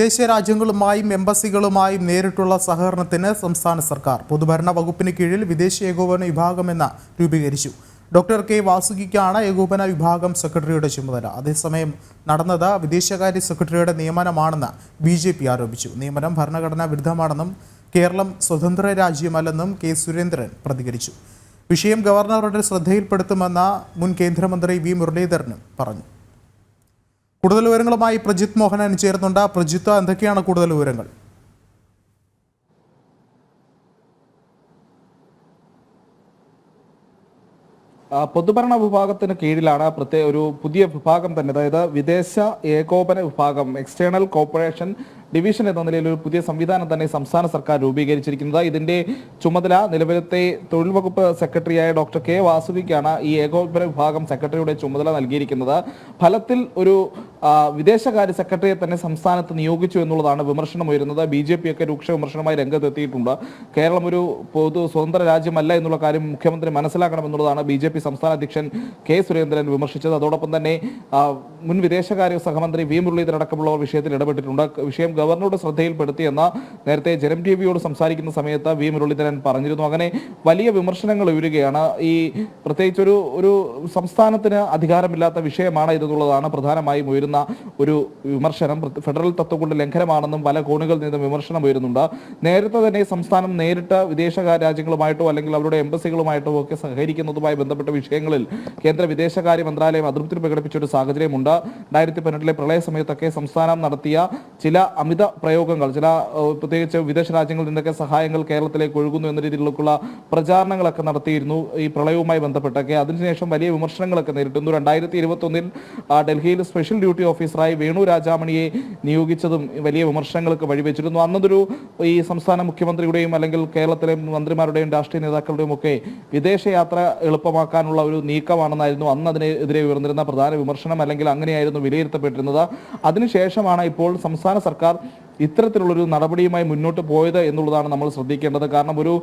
വിദേശ രാജ്യങ്ങളുമായും എംബസികളുമായും നേരിട്ടുള്ള സഹകരണത്തിന് സംസ്ഥാന സർക്കാർ പൊതുഭരണ വകുപ്പിന് കീഴിൽ വിദേശ ഏകോപന വിഭാഗമെന്ന രൂപീകരിച്ചു. ഡോക്ടർ കെ വാസുകിക്കാണ് ഏകോപന വിഭാഗം സെക്രട്ടറിയുടെ ചുമതല. അതേസമയം നടന്നത് വിദേശകാര്യ സെക്രട്ടറിയുടെ നിയമനമാണെന്ന് ബി ജെ പി ആരോപിച്ചു. നിയമനം ഭരണഘടനാ വിരുദ്ധമാണെന്നും കേരളം സ്വതന്ത്ര രാജ്യമല്ലെന്നും കെ സുരേന്ദ്രൻ പ്രതികരിച്ചു. വിഷയം ഗവർണറുടെ ശ്രദ്ധയിൽപ്പെടുത്തുമെന്ന മുൻ കേന്ദ്രമന്ത്രി വി മുരളീധരനും പറഞ്ഞു. കൂടുതൽ വിവരങ്ങളുമായി പ്രജിത് മോഹനൻ ചേർന്നുണ്ട് പ്രജിത്ത് എന്തൊക്കെയാണ് കൂടുതൽ വിവരങ്ങൾ? പൊതുഭരണ വിഭാഗത്തിന് കീഴിലാണ് പ്രത്യേക ഒരു പുതിയ വിഭാഗം തന്നെ. അതായത് വിദേശ ഏകോപന വിഭാഗം എക്സ്റ്റേണൽ കോർപ്പറേഷൻ ഡിവിഷൻ എന്ന നിലയിൽ ഒരു പുതിയ സംവിധാനം തന്നെ സംസ്ഥാന സർക്കാർ രൂപീകരിച്ചിരിക്കുന്നത്. ഇതിന്റെ ചുമതല നിലവിലത്തെ തൊഴിൽ വകുപ്പ് സെക്രട്ടറിയായ ഡോക്ടർ കെ വാസുവിക്കാണ് ഈ ഏകോപന വിഭാഗം സെക്രട്ടറിയുടെ ചുമതല നൽകിയിരിക്കുന്നത്. ഫലത്തിൽ ഒരു വിദേശകാര്യ സെക്രട്ടറിയെ തന്നെ സംസ്ഥാനത്ത് നിയോഗിച്ചു എന്നുള്ളതാണ് വിമർശനം ഉയരുന്നത്. ബി ജെ പി ഒക്കെ രൂക്ഷ വിമർശനമായി രംഗത്തെത്തിയിട്ടുണ്ട്. കേരളം ഒരു പൊതു സ്വതന്ത്ര രാജ്യമല്ല എന്നുള്ള കാര്യം മുഖ്യമന്ത്രി മനസ്സിലാക്കണമെന്നുള്ളതാണ് ബി ജെ പി സംസ്ഥാന അധ്യക്ഷൻ കെ സുരേന്ദ്രൻ വിമർശിച്ചത്. അതോടൊപ്പം തന്നെ മുൻ വിദേശകാര്യ സഹമന്ത്രി വി മുരളീധരൻ അടക്കമുള്ളവർ വിഷയത്തിൽ ഇടപെട്ടിട്ടുണ്ട്. വിഷയം ഗവർണറുടെ ശ്രദ്ധയിൽപ്പെടുത്തിയെന്ന് നേരത്തെ ജനം ടി വിയോട് സംസാരിക്കുന്ന സമയത്ത് വി മുരളീധരൻ പറഞ്ഞിരുന്നു. അങ്ങനെ വലിയ വിമർശനങ്ങൾ ഉയരുകയാണ്. ഈ പ്രത്യേകിച്ച് ഒരു ഒരു സംസ്ഥാനത്തിന് അധികാരമില്ലാത്ത വിഷയമാണ് ഇതെന്നുള്ളതാണ് പ്രധാനമായും ഉയരുന്ന ഒരു വിമർശനം. ഫെഡറൽ തത്വങ്ങളുടെ ലംഘനമാണെന്നും പല കോണുകളിൽ നിന്നും വിമർശനം ഉയരുന്നുണ്ട്. നേരത്തെ തന്നെ സംസ്ഥാനം നേരിട്ട് വിദേശ രാജ്യങ്ങളുമായിട്ടോ അല്ലെങ്കിൽ അവരുടെ എംബസികളുമായിട്ടോ ഒക്കെ സഹകരിക്കുന്നതുമായി ബന്ധപ്പെട്ട വിഷയങ്ങളിൽ കേന്ദ്ര വിദേശകാര്യ മന്ത്രാലയം അതൃപ്തി പ്രകടിപ്പിച്ച ഒരു സാഹചര്യമുണ്ട്. രണ്ടായിരത്തി പതിനെട്ടിലെ പ്രളയ സമയത്തൊക്കെ സംസ്ഥാനം നടത്തിയ ചില അമിത പ്രയോഗങ്ങൾ ചില പ്രത്യേകിച്ച് വിദേശ രാജ്യങ്ങളിൽ നിന്നൊക്കെ സഹായങ്ങൾ കേരളത്തിലേക്ക് ഒഴുകുന്നു എന്ന രീതിയിലുള്ള പ്രചാരണങ്ങളൊക്കെ നടത്തിയിരുന്നു ഈ പ്രളയവുമായി ബന്ധപ്പെട്ടൊക്കെ. അതിനുശേഷം വലിയ വിമർശനങ്ങളൊക്കെ നേരിട്ടുന്നു രണ്ടായിരത്തി ഇരുപത്തി ഒന്നിൽ ഡൽഹിയിൽ സ്പെഷ്യൽ ഡ്യൂട്ടി ഓഫീസറായി വേണു രാജാമണിയെ നിയോഗിച്ചതും വലിയ വിമർശനങ്ങൾക്ക് വഴിവെച്ചിരുന്നു. അന്നതൊരു ഈ സംസ്ഥാന മുഖ്യമന്ത്രിയുടെയും അല്ലെങ്കിൽ കേരളത്തിലെ മന്ത്രിമാരുടെയും രാഷ്ട്രീയ നേതാക്കളുടെയും ഒക്കെ വിദേശയാത്ര എളുപ്പമാക്കാനുള്ള ഒരു നീക്കമാണെന്നായിരുന്നു അന്ന് അതിനെതിരെ ഉയർന്നിരുന്ന പ്രധാന വിമർശനം അല്ലെങ്കിൽ അങ്ങനെയായിരുന്നു വിലയിരുത്തപ്പെട്ടിരുന്നത്. അതിനുശേഷമാണ് ഇപ്പോൾ സംസ്ഥാന സർക്കാർ ഇത്തരത്തിലുള്ളൊരു നടപടിയുമായി മുന്നോട്ട് പോയത് എന്നുള്ളതാണ് നമ്മൾ ശ്രദ്ധിക്കേണ്ടത്. കാരണം ഒരു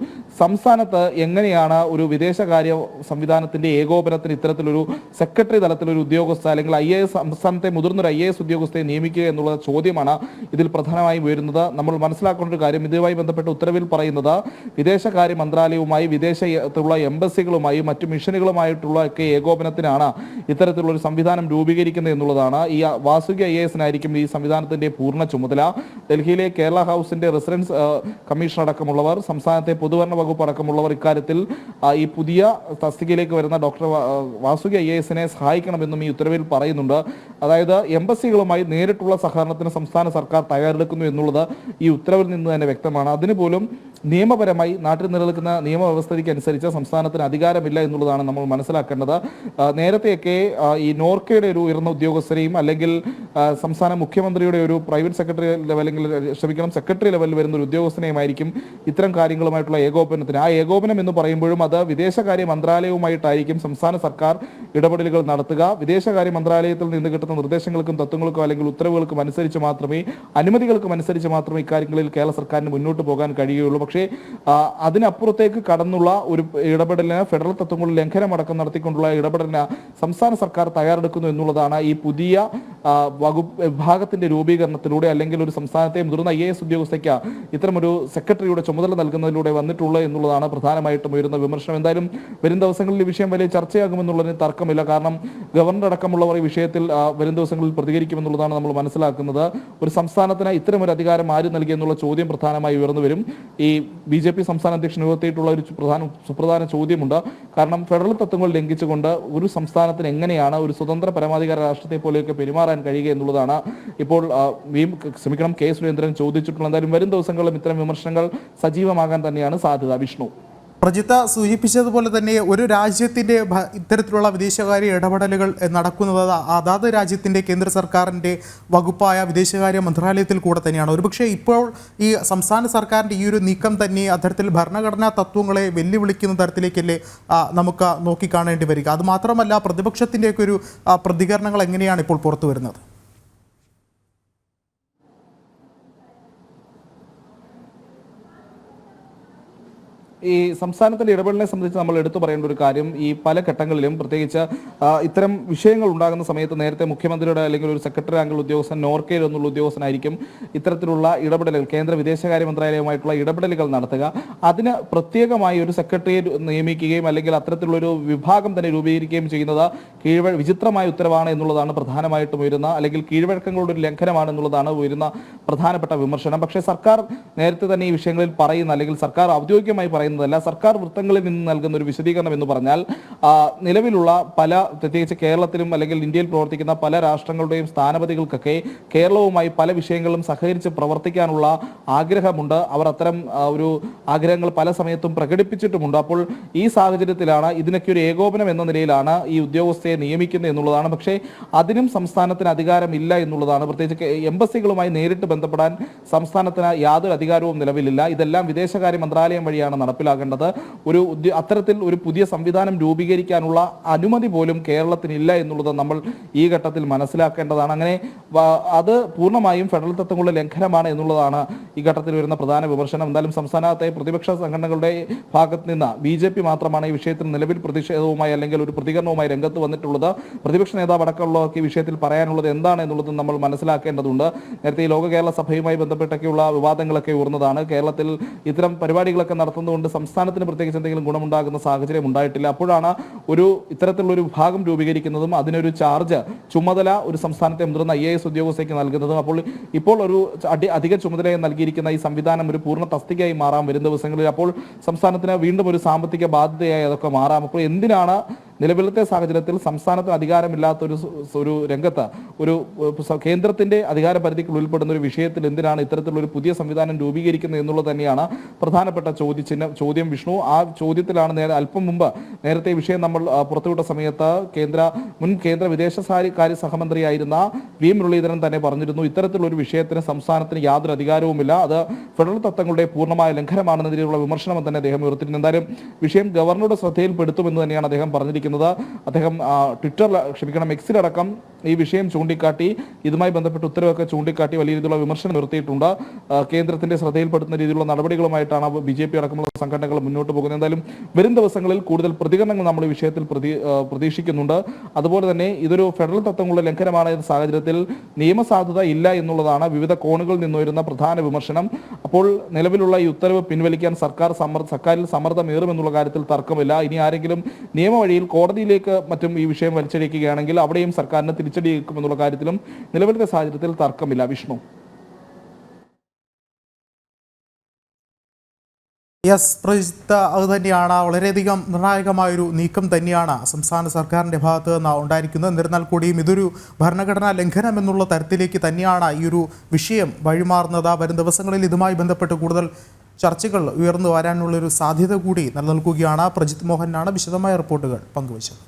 സംസ്ഥാനത്ത് എങ്ങനെയാണ് ഒരു വിദേശകാര്യ സംവിധാനത്തിന്റെ ഏകോപനത്തിന് ഇത്തരത്തിലൊരു സെക്രട്ടറി തലത്തിലൊരു ഉദ്യോഗസ്ഥ അല്ലെങ്കിൽ ഐ എ എസ് സംസ്ഥാനത്തെ മുതിർന്നൊരു ഐ എ എസ് ഉദ്യോഗസ്ഥയെ നിയമിക്കുക എന്നുള്ള ചോദ്യമാണ് ഇതിൽ പ്രധാനമായും ഉയരുന്നത്. നമ്മൾ മനസ്സിലാക്കേണ്ട ഒരു കാര്യം ഇതുമായി ബന്ധപ്പെട്ട ഉത്തരവിൽ പറയുന്നത് വിദേശകാര്യ മന്ത്രാലയവുമായി വിദേശത്തുള്ള എംബസികളുമായി മറ്റു മിഷനുകളുമായിട്ടുള്ള ഒക്കെ ഏകോപനത്തിനാണ് ഇത്തരത്തിലുള്ള ഒരു സംവിധാനം രൂപീകരിക്കുന്നത് എന്നുള്ളതാണ്. ഈ വാസുകി ഐ എസിനായിരിക്കും ഈ സംവിധാനത്തിന്റെ പൂർണ ചുമതല. ഡൽഹിയിലെ കേരള ഹൗസിന്റെ റെസിഡൻസ് കമ്മീഷൻ അടക്കമുള്ളവർ സംസ്ഥാനത്തെ പൊതുഭരണ വകുപ്പ് അടക്കമുള്ളവർ ഇക്കാര്യത്തിൽ ഈ പുതിയ തസ്തികയിലേക്ക് വരുന്ന ഡോക്ടർ വാസുകി ഐ എസിനെ സഹായിക്കണമെന്നും ഈ ഉത്തരവിൽ പറയുന്നുണ്ട്. അതായത് എംബസികളുമായി നേരിട്ടുള്ള സഹകരണത്തിന് സംസ്ഥാന സർക്കാർ തയ്യാറെടുക്കുന്നു എന്നുള്ളത് ഈ ഉത്തരവിൽ നിന്ന് തന്നെ വ്യക്തമാണ്. അതിന് പോലും നിയമപരമായി നാട്ടിൽ നിലനിൽക്കുന്ന നിയമവ്യവസ്ഥയ്ക്ക് അനുസരിച്ച് സംസ്ഥാനത്തിന് അധികാരമില്ല എന്നുള്ളതാണ് നമ്മൾ മനസ്സിലാക്കേണ്ടത്. നേരത്തെയൊക്കെ ഈ നോർക്കയുടെ ഒരു ഉയർന്ന ഉദ്യോഗസ്ഥരെയും അല്ലെങ്കിൽ സംസ്ഥാന മുഖ്യമന്ത്രിയുടെ ഒരു പ്രൈവറ്റ് സെക്രട്ടറി ലെവൽ അല്ലെങ്കിൽ ക്ഷമിക്കണം സെക്രട്ടറി ലെവലിൽ വരുന്ന ഒരു ഉദ്യോഗസ്ഥനെയുമായിരിക്കും ഇത്തരം കാര്യങ്ങളുമായിട്ടുള്ള ഏകോപനത്തിന്. ആ ഏകോപനം എന്ന് പറയുമ്പോഴും അത് വിദേശകാര്യ മന്ത്രാലയവുമായിട്ടായിരിക്കും സംസ്ഥാന സർക്കാർ ഇടപെടലുകൾ നടത്തുക. വിദേശകാര്യ മന്ത്രാലയത്തിൽ നിന്ന് കിട്ടുന്ന നിർദ്ദേശങ്ങൾക്കും തത്വങ്ങൾക്കും അല്ലെങ്കിൽ ഉത്തരവുകൾക്കും അനുസരിച്ച് മാത്രമേ അനുമതികൾക്കും അനുസരിച്ച് മാത്രമേ ഇക്കാര്യങ്ങളിൽ കേരള സർക്കാരിന് മുന്നോട്ട് പോകാൻ കഴിയുകയുള്ളൂ. പക്ഷേ അതിനപ്പുറത്തേക്ക് കടന്നുള്ള ഒരു ഇടപെടലിന് ഫെഡറൽ തത്വങ്ങളിൽ ലംഘനമടക്കം നടത്തിക്കൊണ്ടുള്ള ഇടപെടലിന് സംസ്ഥാന സർക്കാർ തയ്യാറെടുക്കുന്നു എന്നുള്ളതാണ് ഈ പുതിയ വകുപ്പ് വിഭാഗത്തിന്റെ രൂപീകരണത്തിലൂടെ അല്ലെങ്കിൽ ഒരു സംസ്ഥാനത്തെ മുതിർന്ന ഐ എ എസ് ഉദ്യോഗസ്ഥയ്ക്ക് ഇത്തരമൊരു സെക്രട്ടറിയുടെ ചുമതല നൽകുന്നതിലൂടെ വന്നിട്ടുള്ളത് എന്നുള്ളതാണ് പ്രധാനമായിട്ടും ഉയരുന്ന വിമർശനം. എന്തായാലും വരും ദിവസങ്ങളിൽ ഈ വിഷയം വലിയ ചർച്ചയാകുമെന്നുള്ളതിന് തർക്കമില്ല. കാരണം ഗവർണർ അടക്കമുള്ളവർ ഈ വിഷയത്തിൽ വരും ദിവസങ്ങളിൽ പ്രതികരിക്കുമെന്നുള്ളതാണ് നമ്മൾ മനസ്സിലാക്കുന്നത്. ഒരു സംസ്ഥാനത്തിന് ഇത്തരമൊരു അധികാരം ആര് നൽകി എന്നുള്ള ചോദ്യം പ്രധാനമായി ഉയർന്നു വരും. ഈ ബി ജെ പി സംസ്ഥാന അധ്യക്ഷൻ ഉയർത്തിയിട്ടുള്ള ഒരു പ്രധാന സുപ്രധാന ചോദ്യമുണ്ട്. കാരണം ഫെഡറൽ തത്വങ്ങൾ ലംഘിച്ചുകൊണ്ട് ഒരു സംസ്ഥാനത്തിന് എങ്ങനെയാണ് ഒരു സ്വതന്ത്ര പരമാധികാര രാഷ്ട്രത്തെ പോലെയൊക്കെ പെരുമാറാൻ കഴിയുക എന്നുള്ളതാണ് ഇപ്പോൾ ശ്രമിക്കണം കെ സുരേന്ദ്രൻ ചോദിച്ചിട്ടുള്ള എന്തായാലും വരും ദിവസങ്ങളിലും ഇത്തരം വിമർശനങ്ങൾ സജീവമാകാൻ തന്നെയാണ് സാധ്യത. വിഷ്ണു. പ്രജിത്ത സൂചിപ്പിച്ചതുപോലെ തന്നെ ഒരു രാജ്യത്തിന്റെ ഇത്തരത്തിലുള്ള വിദേശകാര്യ ഇടപെടലുകൾ നടക്കുന്നത് അതാത് രാജ്യത്തിന്റെ കേന്ദ്ര സർക്കാരിന്റെ വകുപ്പായ വിദേശകാര്യ മന്ത്രാലയത്തിൽ കൂടെ തന്നെയാണ്. ഒരുപക്ഷെ ഇപ്പോൾ ഈ സംസ്ഥാന സർക്കാരിന്റെ ഈ ഒരു നീക്കം തന്നെ അത്തരത്തിൽ ഭരണഘടനാ തത്വങ്ങളെ വെല്ലുവിളിക്കുന്ന തരത്തിലേക്കല്ലേ നമുക്ക് നോക്കിക്കാണേണ്ടി വരിക. അതുമാത്രമല്ല പ്രതിപക്ഷത്തിന്റെയൊക്കെ ഒരു പ്രതികരണങ്ങൾ എങ്ങനെയാണ് ഇപ്പോൾ പുറത്തു വരുന്നത്? ഈ സംസ്ഥാനത്തിന്റെ ഇടപെടലിനെ സംബന്ധിച്ച് നമ്മൾ എടുത്തു പറയേണ്ട ഒരു കാര്യം ഈ പല ഘട്ടങ്ങളിലും പ്രത്യേകിച്ച് ഇത്തരം വിഷയങ്ങൾ ഉണ്ടാകുന്ന സമയത്ത് നേരത്തെ മുഖ്യമന്ത്രിയുടെ അല്ലെങ്കിൽ ഒരു സെക്രട്ടറി ആംഗിൾ ഉദ്യോഗസ്ഥൻ നോർക്കയിൽ എന്നുള്ള ഉദ്യോഗസ്ഥനായിരിക്കും ഇത്തരത്തിലുള്ള ഇടപെടലുകൾ കേന്ദ്ര വിദേശകാര്യ മന്ത്രാലയവുമായിട്ടുള്ള ഇടപെടലുകൾ നടത്തുക. അതിന് പ്രത്യേകമായി ഒരു സെക്രട്ടറിയെ നിയമിക്കുകയും അല്ലെങ്കിൽ അത്തരത്തിലുള്ളൊരു വിഭാഗം തന്നെ രൂപീകരിക്കുകയും ചെയ്യുന്നത് കീഴ്വഴ വിചിത്രമായ ഉത്തരവാണ് എന്നുള്ളതാണ് പ്രധാനമായിട്ടും ഉയരുന്ന അല്ലെങ്കിൽ കീഴ്വഴക്കങ്ങളുടെ ഒരു ലംഘനമാണ് എന്നുള്ളതാണ് ഉയരുന്ന പ്രധാനപ്പെട്ട വിമർശനം. പക്ഷേ സർക്കാർ നേരത്തെ തന്നെ ഈ വിഷയങ്ങളിൽ പറയുന്ന അല്ലെങ്കിൽ സർക്കാർ ഔദ്യോഗികമായി പറയുന്നതല്ല സർക്കാർ വൃത്തങ്ങളിൽ നിന്ന് നൽകുന്ന ഒരു വിശദീകരണം എന്ന് പറഞ്ഞാൽ നിലവിലുള്ള പല പ്രത്യേകിച്ച് കേരളത്തിലും അല്ലെങ്കിൽ ഇന്ത്യയിൽ പ്രവർത്തിക്കുന്ന പല രാഷ്ട്രങ്ങളുടെയും സ്ഥാനപതികൾക്കൊക്കെ കേരളവുമായി പല വിഷയങ്ങളും സഹകരിച്ച് പ്രവർത്തിക്കാനുള്ള ആഗ്രഹമുണ്ട്. അവർ അത്തരം ഒരു ആഗ്രഹങ്ങൾ പല സമയത്തും പ്രകടിപ്പിച്ചിട്ടുമുണ്ട്. അപ്പോൾ ഈ സാഹചര്യത്തിലാണ് ഇതിനൊക്കെ ഒരു ഏകോപനം എന്ന നിലയിലാണ് ഈ ഉദ്യോഗസ്ഥയെ നിയമിക്കുന്നത് എന്നുള്ളതാണ്. പക്ഷേ അതിനും സംസ്ഥാനത്തിന് അധികാരമില്ല എന്നുള്ളതാണ്. പ്രത്യേകിച്ച് എംബസികളുമായി നേരിട്ട് ബന്ധപ്പെടാൻ സംസ്ഥാനത്തിന് യാതൊരു അധികാരവും നിലവിലില്ല. ഇതെല്ലാം വിദേശകാര്യ മന്ത്രാലയം വഴിയാണ് നടപ്പിലാക്കേണ്ടത് ഒരു അത്തരത്തിൽ ഒരു പുതിയ സംവിധാനം രൂപീകരിക്കാനുള്ള അനുമതി പോലും കേരളത്തിനില്ല എന്നുള്ളത് നമ്മൾ ഈ ഘട്ടത്തിൽ മനസ്സിലാക്കേണ്ടതാണ്. അങ്ങനെ അത് പൂർണമായും ഫെഡറൽ തത്വങ്ങളുടെ ലംഘനമാണ് എന്നുള്ളതാണ് ഈ ഘട്ടത്തിൽ വരുന്ന പ്രധാന വിമർശനം. എന്തായാലും സംസ്ഥാനത്തെ പ്രതിപക്ഷ സംഘടനകളുടെ ഭാഗത്ത് നിന്ന് ബി ജെ പി മാത്രമാണ് ഈ വിഷയത്തിൽ നിലവിൽ പ്രതിഷേധവുമായി അല്ലെങ്കിൽ ഒരു പ്രതികരണവുമായി രംഗത്ത് വന്നിട്ടുള്ളത്. പ്രതിപക്ഷ നേതാവ് അടക്കമുള്ളവർക്ക് ഈ വിഷയത്തിൽ പറയാനുള്ളത് എന്താണ് എന്നുള്ളത് നമ്മൾ മനസ്സിലാക്കേണ്ടതുണ്ട്. നേരത്തെ ഈ ലോക കേരള സഭയുമായി ബന്ധപ്പെട്ടൊക്കെയുള്ള വിവാദങ്ങളൊക്കെ ഉയർന്നതാണ്. കേരളത്തിൽ ഇത്തരം പരിപാടികളൊക്കെ നടത്തുന്നതുകൊണ്ട് സംസ്ഥാനത്തിന് പ്രത്യേകിച്ച് എന്തെങ്കിലും ഗുണമുണ്ടാകുന്ന സാഹചര്യം ഉണ്ടായിട്ടില്ല. അപ്പോഴാണ് ഒരു ഇത്തരത്തിലുള്ള ഒരു വിഭാഗം രൂപീകരിക്കുന്നതും അതിനൊരു ചാർജ് ചുമതല ഒരു സംസ്ഥാനത്തെ മുതിർന്ന ഐ എ എസ് ഉദ്യോഗസ്ഥയ്ക്ക് നൽകുന്നതും. അപ്പോൾ ഇപ്പോൾ ഒരു അടി അധിക ചുമതലയായി നൽകിയിരിക്കുന്ന ഈ സംവിധാനം ഒരു പൂർണ തസ്തികയായി മാറാം വരും ദിവസങ്ങളിൽ. അപ്പോൾ സംസ്ഥാനത്തിന് വീണ്ടും ഒരു സാമ്പത്തിക ബാധ്യതയായി അതൊക്കെ മാറാം. അപ്പോൾ എന്തിനാണ് നിലവിലത്തെ സാഹചര്യത്തിൽ സംസ്ഥാനത്തിന് അധികാരമില്ലാത്ത ഒരു ഒരു രംഗത്ത് ഒരു കേന്ദ്രത്തിന്റെ അധികാര പരിധിക്കുൾ ഉൾപ്പെടുന്ന ഒരു വിഷയത്തിൽ എന്തിനാണ് ഇത്തരത്തിലുള്ള പുതിയ സംവിധാനം രൂപീകരിക്കുന്നത് എന്നുള്ളത് തന്നെയാണ് പ്രധാനപ്പെട്ട ചോദ്യചിഹ്നം ചോദ്യം. വിഷ്ണു ആ ചോദ്യത്തിലാണ് നേരെ അല്പം മുമ്പ് നേരത്തെ വിഷയം നമ്മൾ പുറത്തുവിട്ട സമയത്ത് കേന്ദ്ര മുൻ കേന്ദ്ര വിദേശകാര്യ കാര്യ സഹമന്ത്രിയായിരുന്ന വി മുരളീധരൻ തന്നെ പറഞ്ഞിരുന്നു ഇത്തരത്തിലുള്ള ഒരു വിഷയത്തിന് സംസ്ഥാനത്തിന് യാതൊരു അധികാരവുമില്ല. അത് ഫെഡറൽ തത്വങ്ങളുടെ പൂർണമായ ലംഘനമാണെന്നതിലുള്ള വിമർശനം തന്നെ അദ്ദേഹം ഉയർത്തിയിരുന്നു എന്തായാലും വിഷയം ഗവർണറുടെ ശ്രദ്ധയിൽപ്പെടുത്തുമെന്ന് തന്നെയാണ് അദ്ദേഹം പറഞ്ഞിരിക്കുന്നത്. അദ്ദേഹം ട്വിറ്ററിൽ ക്ഷമിക്കണം എക്സിലടക്കം ഈ വിഷയം ചൂണ്ടിക്കാട്ടി ഇതുമായി ബന്ധപ്പെട്ട് ഉത്തരവൊക്കെ ചൂണ്ടിക്കാട്ടി വലിയ രീതിയിലുള്ള വിമർശനം നിർത്തിയിട്ടുണ്ട് കേന്ദ്രത്തിന്റെ ശ്രദ്ധയിൽപ്പെടുത്തുന്ന രീതിയിലുള്ള നടപടികളുമായിട്ടാണ് ബി ജെ പി അടക്കമുള്ള സംഘടനകൾ മുന്നോട്ട് പോകുന്നത്. എന്തായാലും വരും ദിവസങ്ങളിൽ കൂടുതൽ പ്രതികരണങ്ങൾ നമ്മൾ ഈ വിഷയത്തിൽ പ്രതീക്ഷിക്കുന്നുണ്ട്. അതുപോലെ തന്നെ ഇതൊരു ഫെഡറൽ തത്വങ്ങളുടെ ലംഘനമാണ് എന്ന സാഹചര്യത്തിൽ നിയമസാധുത ഇല്ല എന്നുള്ളതാണ് വിവിധ കോണുകളിൽ നിന്നുയരുന്ന പ്രധാന വിമർശനം. അപ്പോൾ നിലവിലുള്ള ഈ ഉത്തരവ് പിൻവലിക്കാൻ സർക്കാർ സമ്മർദ്ദ സർക്കാരിൽ സമ്മർദ്ദമേറുമെന്നുള്ള കാര്യത്തിൽ തർക്കമില്ല. ഇനി ആരെങ്കിലും നിയമവഴിയിൽ കോടതിയിലേക്ക് മറ്റും ഈ വിഷയം വലിച്ചടിക്കുകയാണെങ്കിൽ അവിടെയും സർക്കാരിന് തിരിച്ചടിയേക്കുമെന്നുള്ള കാര്യത്തിലും നിലവിലത്തെ സാഹചര്യത്തിൽ തർക്കമില്ല. വിഷ്ണു. യെസ് പ്രജിത്ത് അത് തന്നെയാണ് വളരെയധികം നിർണായകമായൊരു നീക്കം തന്നെയാണ് സംസ്ഥാന സർക്കാരിന്റെ ഭാഗത്ത് നിന്ന് ഉണ്ടായിരിക്കുന്നത്. എന്നിരുന്നാൽ കൂടിയും ഇതൊരു ഭരണഘടനാ ലംഘനം എന്നുള്ള തരത്തിലേക്ക് തന്നെയാണ് ഈ ഒരു വിഷയം വഴിമാറുന്നത്. വരും ദിവസങ്ങളിൽ ഇതുമായി ബന്ധപ്പെട്ട് കൂടുതൽ ചർച്ചകൾ ഉയർന്നു വരാനുള്ളൊരു സാധ്യത കൂടി നിലനിൽക്കുകയാണ്. പ്രജിത് മോഹനാണ് വിശദമായ റിപ്പോർട്ടുകൾ പങ്കുവച്ചത്.